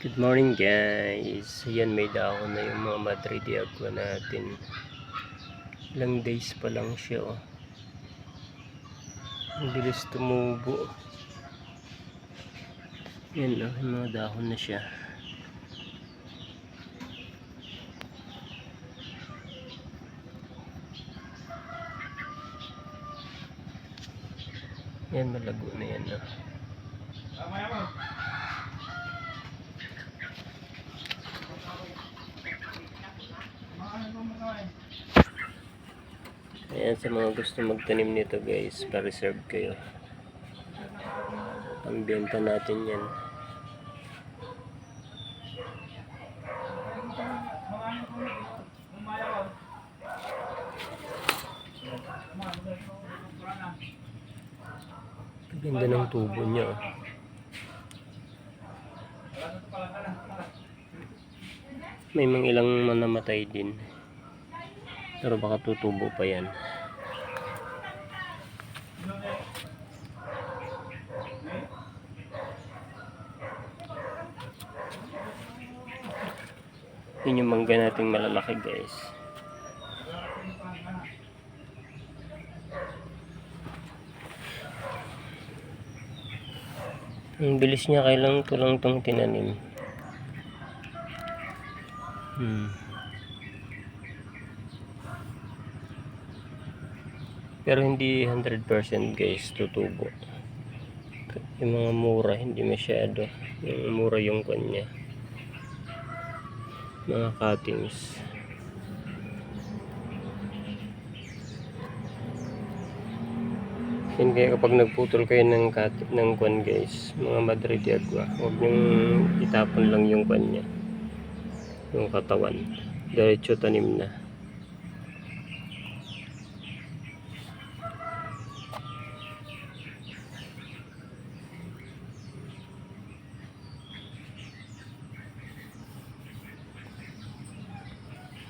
Good morning guys. Yan may dahon na yung mga Madrid Agua natin. Ilang days pa lang siya oh. Ang bilis tumubo. Yan oh, yung mga dahon na siya. Yan malago na yan oh. Ayan sa mga gusto magtanim nito guys, pa-reserve kayo. Pambenta natin yan. Ganda ng tubo niya. oh. May mga ilang manamatay din. Pero baka tutubo pa yan. Yun yung mangga nating malalaki guys. Ang bilis niya kailang ito lang itong tinanim. Hmm. Pero hindi 100% guys tutubo. Yung mga mura hindi masyado. Yung mura yung kanya. Mga cuttings. Yun kaya kapag nagputol kayo ng cut, ng kwan guys, mga Madrid Agua, huwag niyong itapon lang yung kwan niya. Yung katawan. Diretso tanim na.